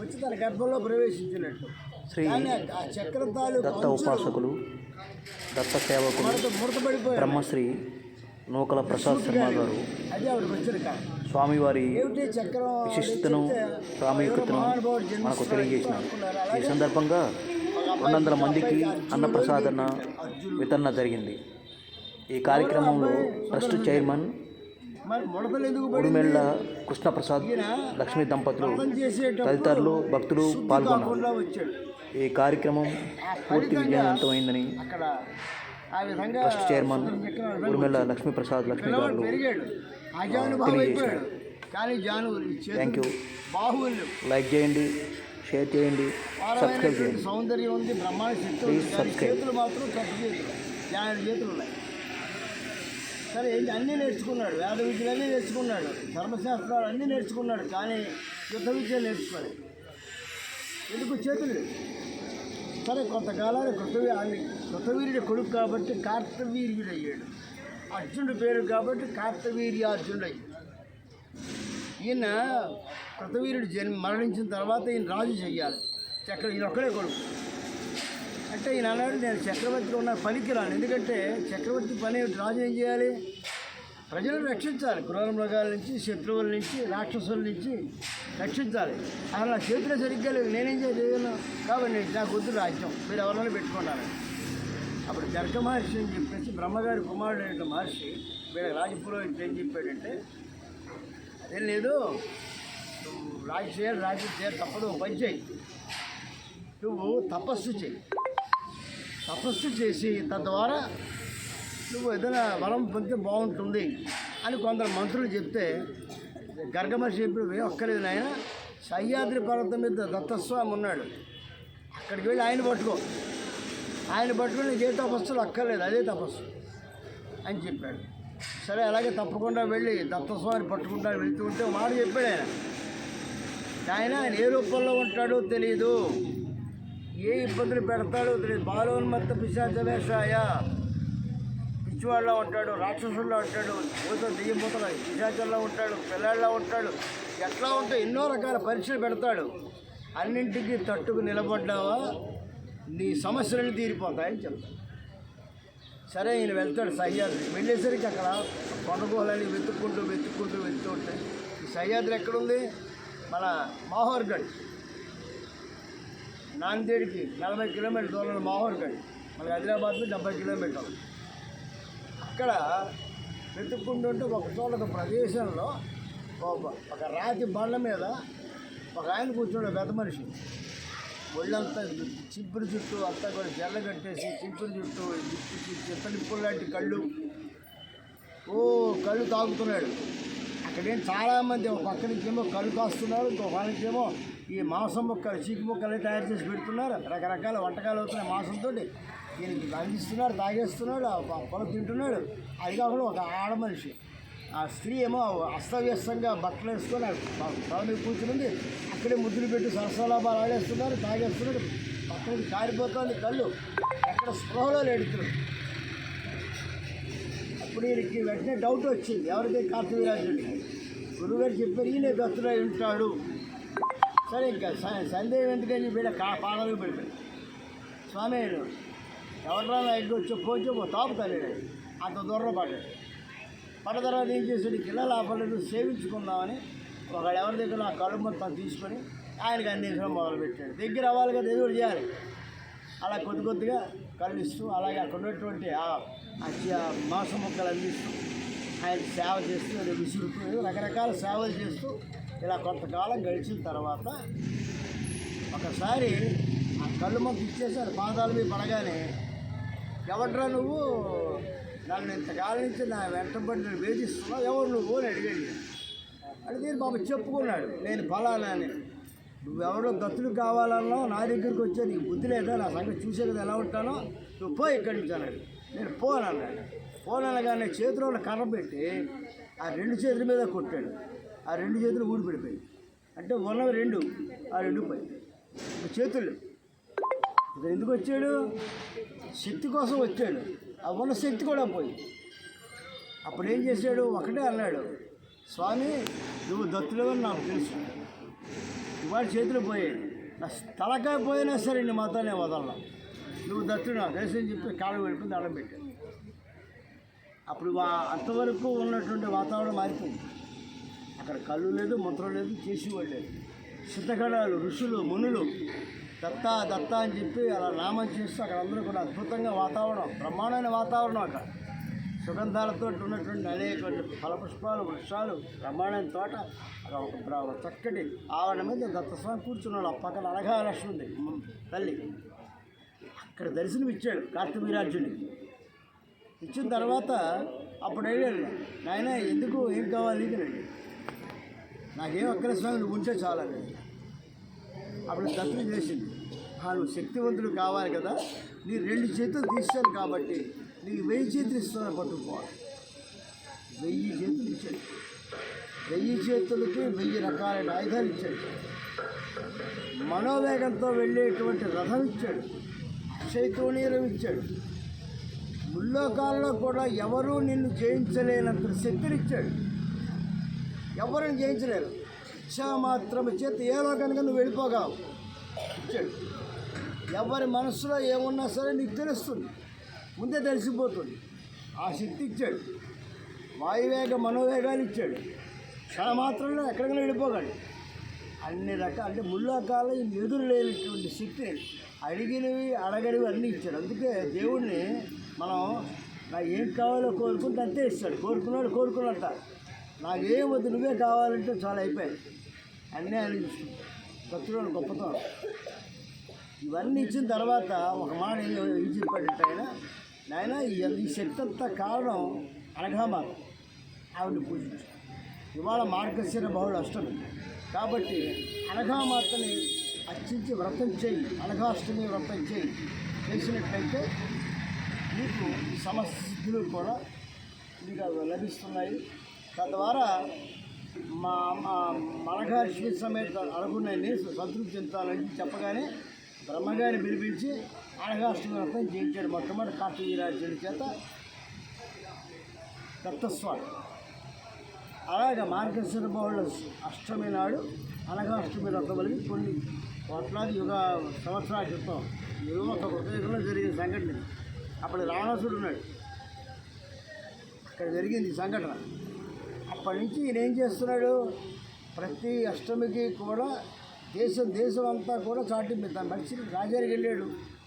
వచ్చి తన గర్భంలో ప్రవేశించినట్టు. శ్రీ దత్త ఉపాసకులు దత్త సేవకులు బ్రహ్మశ్రీ నూకల ప్రసాద్ శర్మ గారు స్వామివారి విశిష్టతను ప్రాముఖ్యతను మనకు తెలియజేసినారు. ఈ సందర్భంగా రెండు వందల మందికి అన్నప్రసాదన వితరణ జరిగింది. ఈ కార్యక్రమంలో ట్రస్ట్ చైర్మన్ ఉడిమెళ్ళ కృష్ణప్రసాద్ లక్ష్మీ దంపతులు తదితరులు భక్తులు పాల్గొన్నారు. ఈ కార్యక్రమం పూర్తి విజయవంతమైందని ట్రస్ట్ చైర్మన్ ఉడిమెళ్ళ లక్ష్మీప్రసాద్ లక్ష్మీ గారు you. బాహుల్యం లైక్ చేయండి షేర్ చేయండి సబ్స్క్రైబ్ చేయండి. సౌందర్యం ఉంది బ్రహ్మాండ శక్తి. చేతులు మాత్రం చేతులు ఉన్నాయి. సరే ఏంటి? అన్నీ నేర్చుకున్నాడు. వేద విద్యలన్నీ నేర్చుకున్నాడు. ధర్మశాస్త్రాలు అన్నీ నేర్చుకున్నాడు కానీ యుద్ధ విద్య నేర్చుకోలేదు. ఎందుకు చేతులు? సరే కొంతకాలానికి కృతవీ ఆయన కృతవీరుడి కొడుకు కాబట్టి కార్తవీర్యుడు అయ్యాడు అర్జునుడి పేరు కాబట్టి కార్తవీర్యార్జునుడు అయ్యాడు ఈయన కృతవీరుడు జన్మ మరణించిన తర్వాత ఈయన రాజు చెయ్యాలి. చక్ర ఈయన ఒక్కడే కొడుకు. అంటే ఈయన అన్నాడు నేను చక్రవర్తిలో ఉన్న పనికిరాను. ఎందుకంటే చక్రవర్తి పని రాజు ఏం చేయాలి? ప్రజలను రక్షించాలి. క్రూర మృగాల నుంచి శత్రువుల నుంచి రాక్షసుల నుంచి రక్షించాలి. అసలు నా చేతిలో సరిగ్గా లేదు నేనేం చేయను? కాబట్టి నేను నాకు వద్దు రాజ్యం. మీరు ఎవరైనా పెట్టుకున్నారు అప్పుడు జర్గ మహర్షి అని చెప్పేసి బ్రహ్మగారి కుమారుడు అయిన మహర్షి వీళ్ళ రాజపురోహితుడు ఏం చెప్పాడంటే అదేం లేదు. నువ్వు రాజు చేయాలి రాజు చేయాలి తప్పదు. పని చేయి నువ్వు తపస్సు చేయి. తపస్సు చేసి తద్వారా నువ్వు ఏదైనా వరం పొందితే బాగుంటుంది అని కొందరు మంత్రులు చెప్తే గర్గమహర్షి చెప్పి ఒక్కలేదు నాయన సహ్యాద్రి పర్వతం మీద దత్తస్వామి ఉన్నాడు. అక్కడికి వెళ్ళి ఆయన పట్టుకో. ఆయన పట్టుకుని ఏ తపస్సులు అక్కర్లేదు అదే తపస్సు అని చెప్పాడు. సరే అలాగే తప్పకుండా వెళ్ళి దత్తస్వామిని పట్టుకుంటా వెళ్తూ ఉంటే మాట చెప్పాడు ఆయన. ఆయన ఆయన ఏ రూపంలో ఉంటాడో తెలియదు ఏ ఇబ్బందులు పెడతాడో తెలియదు. బాలోన్మత్త మొత్తం వేషాయ పిచ్చివాళ్ళలో ఉంటాడు రాక్షసుల్లో ఉంటాడు. పోతే దెయ్యం మూతల పిశాచల్లో ఉంటాడు పిల్లాళ్ళలో ఉంటాడు. ఎట్లా ఉంటే ఎన్నో రకాల పరీక్షలు పెడతాడు. అన్నింటికి తట్టుకు నిలబడ్డావా? నీ సమస్యలన్నీ తీరిపోతాయని చెప్తాడు. సరే ఈయన వెళ్తాడు సహ్యాద్రి వెళ్ళేసరికి అక్కడ కొండగోళాన్ని వెతుక్కుంటూ వెతుక్కుంటూ వెతుకుతూ ఉంటాయి ఈ సహ్యాద్రి ఎక్కడుంది? మన మాహోర్గఢ్. నాందేడ్కి నలభై కిలోమీటర్ దూరంలో మాహోర్గఢ్ మనకి హైదరాబాద్లో డెబ్బై కిలోమీటర్లు అక్కడ వెతుక్కుంటుంటే ఒక చోట ఒక ప్రదేశంలో ఒక- ఒక రాతి బండ్ల మీద ఒక ఆయన కూర్చోడు పెద్ద మనిషి. ఒళ్ళంతా చింపురు చుట్టూ అంతా కూడా జల్ల కట్టేసి చింపురు చుట్టూ చిత్తనిప్పులు లాంటి కళ్ళు. ఓ కళ్ళు తాగుతున్నాడు. అక్కడేం చాలామంది ఒక పక్క నుంచేమో కళ్ళు కాస్తున్నారు ఇంకో పక్క నుంచేమో ఈ మాంసం ముక్కలు చీకు ముక్కలు తయారు చేసి పెడుతున్నారు. రకరకాల వంటకాలు అవుతున్నాయి మాంసంతో. ఈయన అందిస్తున్నారు తాగేస్తున్నాడు ఆ తింటున్నాడు. అది కాకుండా ఒక ఆడ మనిషి. ఆ స్త్రీ ఏమో అస్తవ్యస్తంగా బట్టలు వేసుకొని పొలం కూర్చుని మీద అక్కడే ముద్దులు పెట్టి సరసలాభాలు ఆడేస్తున్నారు తాగేస్తున్నాడు. పక్కన కారిపోతుంది కళ్ళు. ఎక్కడ స్పృహలో లేడుతున్నాడు అప్పుడు వీరికి వెంటనే డౌట్ వచ్చింది. ఎవరికి కార్తవీరాజుడికి గురువుగారు చెప్పారు ఈయన దత్తుడై ఉంటాడు. సరే ఇంకా సందేహం ఎందుకని చెప్పి కా పాదాలు పెడతాడు స్వామి ఎవడరా నా ఇంటికి వచ్చి పోచో తాపుతాను అంత దూరం పడ్డాడు పడ్డ తర్వాత ఏం చేశాడు? కిల్ల లాపలేదు సేవించుకుందామని ఒకడు ఎవరి దగ్గర ఆ కళ్ళు మొత్తం తీసుకొని ఆయనకి అందించడం మొదలుపెట్టాడు. దగ్గర అవ్వాలి కదా ఎదురు చేయాలి. అలా కొద్ది కొద్దిగా కళ్ళు అలాగే అక్కడ ఉన్నటువంటి ఆ ఆ మాంసం ముక్కలు అందిస్తూ ఆయన సేవ చేస్తూ విసురుతూ రకరకాల సేవలు చేస్తూ ఇలా కొంతకాలం గడిచిన తర్వాత ఒకసారి ఆ కళ్ళు మొక్క ఇచ్చేసారు పాదాలు పాదాల మీద పడగానే ఎవడ్రా నువ్వు? నన్ను ఇంతకాలం నుంచి నా వెంటబడి వేధిస్తున్నావు ఎవరు నువ్వు అని అడిగాడు అడిగి బాబు చెప్పుకున్నాడు నేను ఫలానా అని. నువ్వెవడో దత్తుడు కావాలన్నావు నా దగ్గరికి వచ్చే నీకు బుద్ధి లేదా? నా సంగతి చూసే కదా ఎలా ఉంటానో? నువ్వు పో ఇక్కడి నుంచి అన్నాడు. నేను పోనన్నాడు పోననగానే చేతిలో కర్ర పెట్టి ఆ రెండు చేతుల మీద కొట్టాడు. ఆ రెండు చేతులు ఊడిపడిపోయాయి అంటే ఉన్నవి రెండు ఆ రెండు పోయి. చేతులు. ఇతను ఎందుకు వచ్చాడు? శక్తి కోసం వచ్చాడు. ఆ ఉన్న శక్తి కూడా పోయి. అప్పుడు ఏం చేశాడు? ఒకటే అన్నాడు స్వామి నువ్వు దత్తుడవని నాకు తెలుసు. వాడి చేతులు పోయాయి. నా తలకాయ పోయినా సరే నీ మాత్రం నేను వదలను. నువ్వు దత్తుడు నా దేశం చెప్పి కాళ్ళు వెళ్ళిపోయి దండం పెట్టాను అప్పుడు అంతవరకు ఉన్నటువంటి వాతావరణం మారిపోయింది. అక్కడ కళ్ళు లేదు మంత్రం లేదు చేసేవాళ్ళు లేదు. సిద్ధగడాలు ఋషులు మునులు దత్త దత్త అని చెప్పి అలా నామం చేస్తూ అక్కడ అందరూ కూడా అద్భుతంగా వాతావరణం బ్రహ్మాండమైన వాతావరణం అక్కడ. సుగంధాలతో ఉన్నటువంటి అనేక ఫలపుష్పాలు వృక్షాలు బ్రహ్మాండమైన తోట అక్కడ ఒక బ్ర- చక్కటి ఆవరణ మీద దత్తస్వామి కూర్చున్నాడు. ఆ పక్కన అలగా లక్ష్మి ఉంది. తల్లి అక్కడ దర్శనం ఇచ్చాడు కార్తవీరాజుడికి ఇచ్చిన తర్వాత అప్పుడు వెళ్ళాడు. నాయన ఎందుకు? ఏం కావాలి? అని అడిగాడు. నాకేం అక్కడ స్వామి నువ్వు ఉంటే చాలని. అప్పుడు దత్తులు చేసింది. వాళ్ళు శక్తివంతుడు కావాలి కదా నీ రెండు చేతులు తీశాను కాబట్టి నీకు వెయ్యి చేతులు ఇస్తాను పట్టుకోవాలి వెయ్యి చేతులు ఇచ్చాడు వెయ్యి చేతులకి వెయ్యి రకాలైన ఆయుధాలు ఇచ్చాడు మనోవేగంతో వెళ్ళేటువంటి రథం ఇచ్చాడు. చైతోనీయం ఇచ్చాడు. ముల్లోకాల్లో కూడా ఎవరూ నిన్ను జయించలేనంత శక్తినిచ్చాడు ఎవరిని జయించలేరు. ఇచ్చా మాత్రం చేతి ఏ లోకానికి నువ్వు వెళ్ళిపోగావు. ఇచ్చాడు. ఎవరి మనసులో ఏమున్నా సరే నీకు తెలుస్తుంది. ముందే తెలిసిపోతుంది. ఆ శక్తి ఇచ్చాడు. వాయువేగ మనోవేగాలు ఇచ్చాడు. క్షణ మాత్రంలో ఎక్కడికైనా వెళ్ళిపోగలడు అన్ని రకాల అంటే ముళ్ళకాల ఎదురు లేనటువంటి శక్తిని అడిగినవి అడగనివి అన్నీ ఇచ్చాడు. అందుకే దేవుడిని మనం నాకు ఏం కావాలో కోరుకుంటే అంతే ఇస్తాడు. కోరుకున్నాడు కోరుకున్నట్టు. నాకేం వద్దు నువ్వే కావాలంటే చాలా అయిపోయాయి. అన్నీ ఆయన భక్తుడు గొప్పతనం. ఇవన్నీ ఇచ్చిన తర్వాత ఒక మాట ఏం చెప్పాడంటే ఆయన నాయన ఈ- ఈ శక్తి అంతా కారణం అనఘామాత ఆవిడని పూజించు. ఇవాళ మార్గశిర బహుళ అష్టమి. కాబట్టి అనఘామాతని అర్చించి వ్రతం చేయి. అనఘాష్టమి వ్రతం చేయి. చేసినట్లయితే మీకు సమస్యలు కూడా మీకు అవి లభిస్తున్నాయి. తద్వారా మా మా సమేత అనుకున్నది సంతృప్తి చెందాలని చెప్పగానే బ్రహ్మగారిని పిలిపించి అనగాష్టమి వ్రతం చేయించాడు. మొట్టమొదటి కార్తవీరాజుడి చేత దత్తస్వామి. అలాగే మార్గశిర బహుళ అష్టమి నాడు అనఘాష్టమి వ్రతమని కొన్ని కోట్లాది యుగ సంవత్సరాల క్రితం ఏదో ఒక ప్రదేశంలో జరిగిన సంఘటన. అప్పుడు రావణాసుడు ఉన్నాడు. అక్కడ జరిగింది ఈ సంఘటన. అప్పటి నుంచి ఈయన ఏం చేస్తున్నాడు? ప్రతి అష్టమికి కూడా దేశం దేశం అంతా కూడా చాటింపు తన మనిషి రాజారికి వెళ్ళాడు.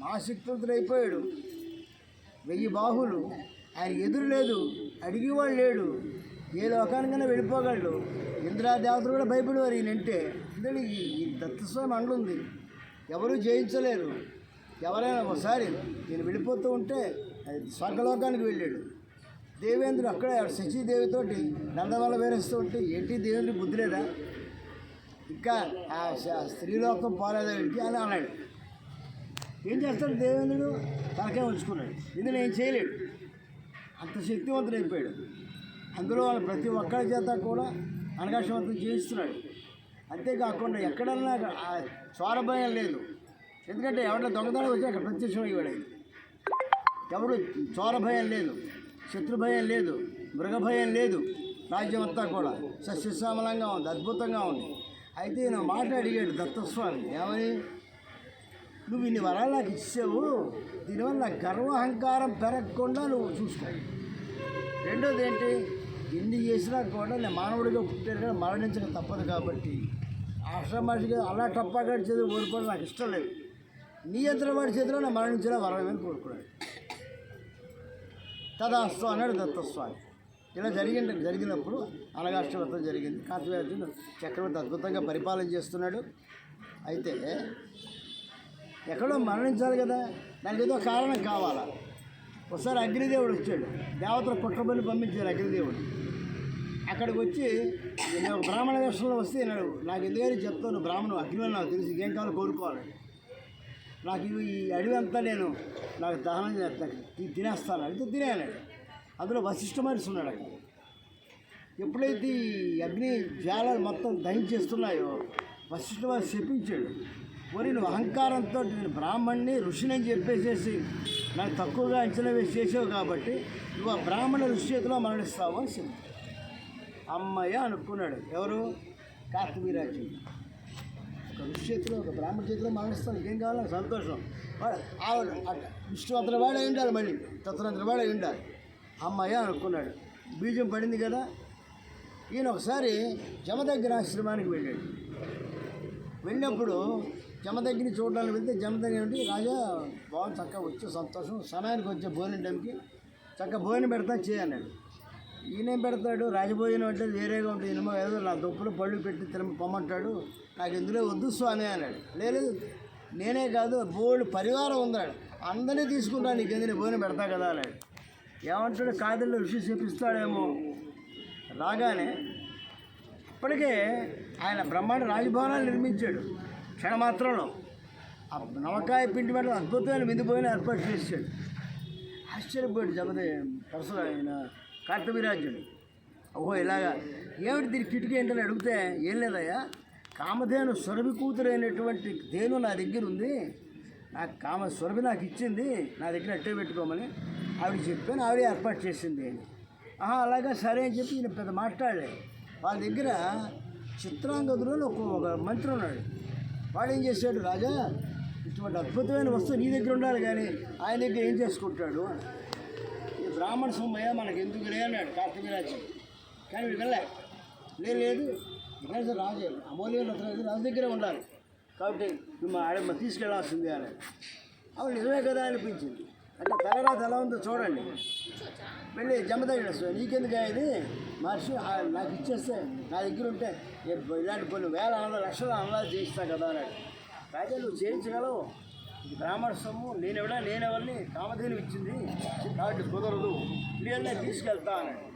మహాశక్తివంతుడైపోయాడు వెయ్యి బాహులు. ఆయన ఎదురు లేదు. అడిగేవాడు లేడు. ఏ లోకానికైనా వెళ్ళిపోగలడు. ఇంద్రాదేవతలు కూడా భయపడేవారు ఈయనంటే ఎందుకంటే ఈ ఈ దత్తస్వామి అండుంది ఎవరూ జయించలేరు. ఎవరైనా ఒకసారి నేను వెళ్ళిపోతూ ఉంటే అది స్వర్గలోకానికి వెళ్ళాడు. దేవేంద్రుడు అక్కడే శశిదేవితోటి నందవల్ల వేరేస్తూ ఉంటే ఏంటి దేవేంద్రుడు బుద్ధి లేదా? ఇంకా ఆ స్త్రీలోకం పోలేదా ఏంటి అని అన్నాడు. ఏం చేస్తాడు దేవేంద్రుడు? తనకే ఉంచుకున్నాడు. ఇందులో ఏం చేయలేడు. అంత శక్తివంతుడు అయిపోయాడు. అందులో వాళ్ళ ప్రతి ఒక్కరి చేత కూడా అనగాశవంతం చేయిస్తున్నాడు. అంతేకాకుండా ఎక్కడన్నా ఆ చోర భయం లేదు. ఎందుకంటే ఎవరైనా దొంగతనం వచ్చి అక్కడ ప్రత్యక్షం అయ్యాడు ఎవరు చోర భయం లేదు. శత్రు భయం లేదు మృగ భయం లేదు. రాజ్యం అంతా కూడా సస్యశ్యామలంగా ఉంది అద్భుతంగా ఉంది. అయితే ఈయన మాట అడిగాడు దత్తస్వామి ఏమని? నువ్వు ఇన్ని వరాలు నాకు ఇచ్చావు దీనివల్ల గర్వ గర్వహంకారం పెరగకుండా నువ్వు చూసుకో. రెండోది ఏంటి? ఎన్ని చేసినా కూడా నేను మానవుడిగా పుట్టాను కదా మరణించక తప్పదు కాబట్టి ఆశ్రమాషిగా అలా టప్పాగా చదువు కోరుకోవడం నాకు ఇష్టం లేదు. నీ ఎదురు వాడి చేతిలో నేను మరణించిన వరమని కోరుకున్నాడు తదాస్తు అన్నాడు దత్తస్వామి. ఇలా జరిగింది జరిగినప్పుడు అనగాష్టవ్రతం జరిగింది. కార్తీయార్జును చక్రవర్తి అద్భుతంగా పరిపాలన చేస్తున్నాడు. అయితే ఎక్కడో మరణించాలి కదా. దానికి ఏదో కారణం కావాలా? ఒకసారి అగ్నిదేవుడు వచ్చాడు. దేవతల కుట్రబలి పంపించారు అగ్నిదేవుడు. అక్కడికి వచ్చి నేను ఒక బ్రాహ్మణ వేషంలో వస్తే నేను నాకు ఎందుకని చెప్తాను బ్రాహ్మణు అగ్ని నాకు తెలిసి ఏం కావాలో కోరుకోవాలి. నాకు ఈ అడవి అంతా నేను నాకు దహనం చేస్తాను తినేస్తాను. అడిగితే తినేయాలండి అందులో వశిష్ఠ మనిషి ఉన్నాడు అక్కడ. ఎప్పుడైతే ఈ అగ్ని జ్వాలలు మొత్తం దహించేస్తున్నాయో వశిష్ఠ మనిషి చెప్పించాడు మరి నువ్వు అహంకారంతో నేను బ్రాహ్మణ్ణి ఋషిని అని చెప్పేసేసి నాకు తక్కువగా అంచనా వేసి చేసావు కాబట్టి నువ్వు ఆ బ్రాహ్మణ ఋషి చేతిలో మరణిస్తావు అని చెప్పి అమ్మయ్య అనుకున్నాడు. ఎవరు? కార్తవీరాజు ఋషి చేతిలో ఒక బ్రాహ్మణ చేతిలో మరణిస్తాను. ఇంకేం కావాలి? సంతోషం. ఆవిడ విష్ణు అతని వాడు అయి ఉండాలి మళ్ళీ? తత్వంతర వాడు అయి ఉండాలి అమ్మాయి అనుకున్నాడు. బీజం పడింది కదా. ఈయన ఒకసారి జమదగ్గిర ఆశ్రమానికి వెళ్ళాడు. వెళ్ళినప్పుడు జమదగ్గిని చూడడానికి వెళ్తే జమదగ్గిరి ఉంటే రాజా బాగుంది చక్కగా వచ్చే సంతోషం. సమయానికి వచ్చే భోజనం టైంకి చక్కగా భోజనం పెడతా చేయన్నాడు ఈయనేం పెడతాడు రాజభోజనం అంటే వేరేగా ఉంటుంది ఇనుమో ఏదో నా దుప్పులు పళ్ళు పెట్టి తిన పొమ్మంటాడు. నాకు ఇందులో వద్దు స్వామి అన్నాడు. లేదు నేనే కాదు బోల్డ్ పరివారం ఉందాడు అందరినీ తీసుకుంటా నీకు ఎందుకు భోజనం పెడతా కదా అన్నాడు. ఏమంటాడు కాదుల్లో ఋషి చూపిస్తాడేమో. రాగానే ఇప్పటికే ఆయన బ్రహ్మాండ రాజభవనాలు నిర్మించాడు క్షణమాత్రంలో ఆ నవకాయ పిండి మీద అద్భుతమైన విందుపోయిన ఏర్పాటు చేశాడు. ఆశ్చర్యపోయాడు జగదే పరసలు ఆయన ఓహో ఇలాగా. ఏమిటి దీని కిటికీ ఏంటని అడిగితే ఏం లేదయ్యా? కామధేను సురభి కూతురైనటువంటి ధేను నా దగ్గర ఉంది. నాకు కామ సురభి నాకు ఇచ్చింది. నా దగ్గర అట్టే పెట్టుకోమని ఆవిడ చెప్పాను ఆవిడ ఏర్పాటు చేసింది అని. ఆహా అలాగా సరే అని చెప్పి నేను పెద్ద మాట్లాడలే. వాళ్ళ దగ్గర చిత్రాంగదులో ఒక ఒక మంత్రి ఉన్నాడు. వాడు ఏం చేశాడు రాజా? ఇటువంటి అద్భుతమైన వస్తువు నీ దగ్గర ఉండాలి కానీ ఆయన దగ్గర ఏం చేసుకుంటాడు? అని. బ్రాహ్మణ సొమ్మయ్య మనకి ఎందుకు అన్నాడు కార్తీకరాజు కానీ వీడు వెళ్ళే లేదు లేదు. రాజు రాజే రాజు దగ్గరే ఉండాలి కాబట్టి మా ఆడమ్మ తీసుకెళ్ళాల్సిందే అని అవును నిజమే కదా అనిపించింది. అంటే తర్వాత ఎలా ఉందో చూడండి. వెళ్ళి జమదగిన నీకెందుకు ఇది? మహర్షి నాకు ఇచ్చేస్తే నా దగ్గర ఉంటే ఇలాంటి కొన్ని వేల వందల లక్షల అన్నది చేయిస్తా కదా అన్నాడు. రాజా నువ్వు చేయించగలవు. ఇది బ్రాహ్మణ సొమ్ము నేనెవడా నేనెవరిని కామధేను ఇచ్చింది? కాబట్టి కుదరదు క్లియర్గా తీసుకెళ్తా అన్నాడు.